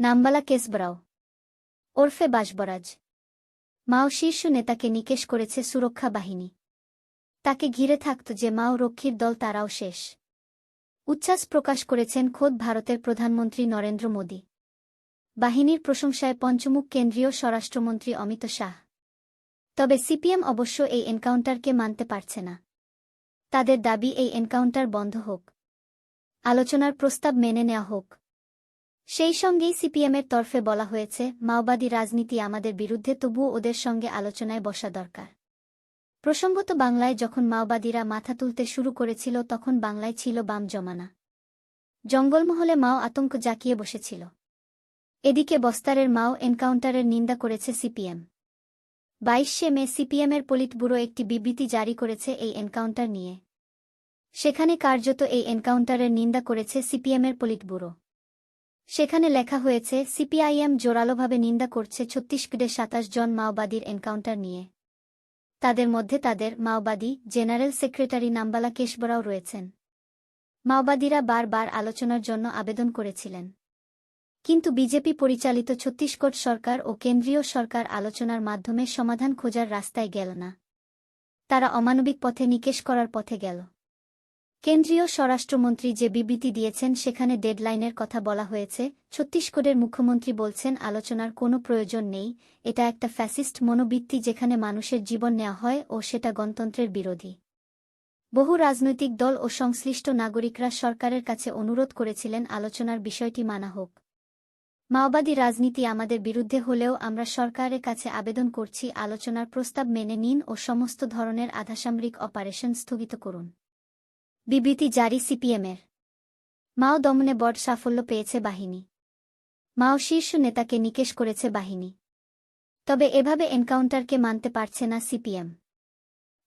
নাম্বালা কেসবরাও ওরফে বাসবরাজ। মাও শীর্ষ নেতাকে নিকেশ করেছে সুরক্ষা বাহিনী। তাকে ঘিরে থাকত যে মাও রক্ষীর দল তারাও শেষ। উচ্ছ্বাস প্রকাশ করেছেন খোদ ভারতের প্রধানমন্ত্রী নরেন্দ্র মোদী। বাহিনীর প্রশংসায় পঞ্চমুখ কেন্দ্রীয় স্বরাষ্ট্রমন্ত্রী অমিত শাহ। তবে সিপিএম অবশ্য এই এনকাউন্টারকে মানতে পারছে না। তাদের দাবি এই এনকাউন্টার বন্ধ হোক। আলোচনার প্রস্তাব মেনে নেওয়া হোক। সেই সঙ্গেই সিপিএমের তরফে বলা হয়েছে, মাওবাদী রাজনীতি আমাদের বিরুদ্ধে তবুও ওদের সঙ্গে আলোচনায় বসা দরকার। প্রসঙ্গত বাংলায় যখন মাওবাদীরা মাথা তুলতে শুরু করেছিল, তখন বাংলায় ছিল বাম জমানা। জঙ্গলমহলে মাও আতঙ্ক জাকিয়ে বসেছিল। এদিকে বস্তারের মাও এনকাউন্টারের নিন্দা করেছে সিপিএম। বাইশে মে সিপিএমের ব্যুরো একটি বিবৃতি জারি করেছে এই এনকাউন্টার নিয়ে। সেখানে কার্যত এই এনকাউন্টারের নিন্দা করেছে সিপিএমের ব্যুরো সেখানে লেখা হয়েছে, সিপিআইএম জোরালোভাবে নিন্দা করছে ছত্তিশগড়ে সাতাশ জন মাওবাদীর এনকাউন্টার নিয়ে। তাদের মধ্যে তাদের মাওবাদী জেনারেল সেক্রেটারি নাম্বালা কেশবরাও রয়েছেন। মাওবাদীরা বারবার আলোচনার জন্য আবেদন করেছিলেন। কিন্তু বিজেপি পরিচালিত ছত্তিশগড় সরকার ও কেন্দ্রীয় সরকার আলোচনার মাধ্যমে সমাধান খোঁজার রাস্তায় গেল না। তারা অমানবিক পথে নিকেশ করার পথে গেল। কেন্দ্রীয় স্বরাষ্ট্রমন্ত্রী যে বিবৃতি দিয়েছেন সেখানে ডেডলাইনের কথা বলা হয়েছে, ছত্তিশগড়ের মুখ্যমন্ত্রী বলছেন আলোচনার কোনো প্রয়োজন নেই, এটা একটা ফ্যাসিস্ট মনোবৃত্তি যেখানে মানুষের জীবন নেওয়া হয় ও সেটা গণতন্ত্রের বিরোধী। বহু রাজনৈতিক দল ও সংশ্লিষ্ট নাগরিকরা সরকারের কাছে অনুরোধ করেছিলেন আলোচনার বিষয়টি মানা হোক। মাওবাদী রাজনীতি আমাদের বিরুদ্ধে হলেও আমরা সরকারের কাছে আবেদন করছি আলোচনার প্রস্তাব মেনে নিন ও সমস্ত ধরনের আধাসামরিক অপারেশন স্থগিত করুন। বিবৃতি জারি সিপিএমের। মাও দমনে বড় সাফল্য পেয়েছে বাহিনী। মাও শীর্ষ নেতাকে নিকেশ করেছে বাহিনী। তবে এভাবে এনকাউন্টারকে মানতে পারছে না সিপিএম।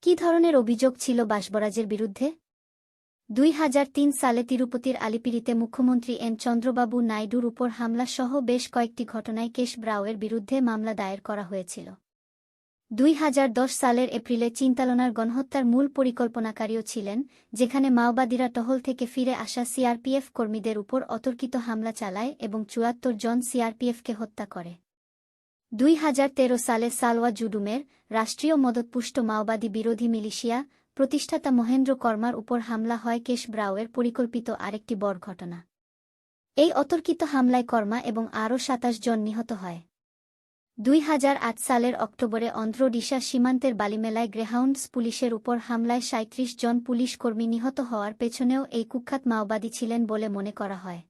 কি ধরনের অভিযোগ ছিল বাসবরাজের বিরুদ্ধে? দুই হাজার তিন সালে তিরুপতির আলিপিরিতে মুখ্যমন্ত্রী এন চন্দ্রবাবু নাইডুর উপর হামলাসহ বেশ কয়েকটি ঘটনায় কেশ ব্রাউয়ের বিরুদ্ধে মামলা দায়ের করা হয়েছিল। দুই হাজার দশ সালের এপ্রিলে চিন্তালনার গণহত্যার মূল পরিকল্পনাকারীও ছিলেন, যেখানে মাওবাদীরা টহল থেকে ফিরে আসা সিআরপিএফ কর্মীদের উপর অতর্কিত হামলা চালায় এবং চুয়াত্তর জন সিআরপিএফকে হত্যা করে। দুই হাজার তেরো সালে সালওয়া জুডুমের রাষ্ট্রীয় মদতপুষ্ট মাওবাদী বিরোধী মিলিশিয়া প্রতিষ্ঠাতা মহেন্দ্র কর্মার উপর হামলা হয় কেশ ব্রাউয়ের পরিকল্পিত আরেকটি বড় ঘটনা। এই অতর্কিত হামলায় কর্মা এবং আরও সাতাশ জন নিহত হয়। দুই হাজার আট সালের অক্টোবরে অন্ধ্রডিশা সীমান্তের বালিমেলায় গ্রেহাউন্ডস পুলিশের উপর হামলায় সাঁত্রিশ জন পুলিশ কর্মী নিহত হওয়ার পেছনেও এই কুখ্যাত মাওবাদী ছিলেন বলে মনে করা হয়।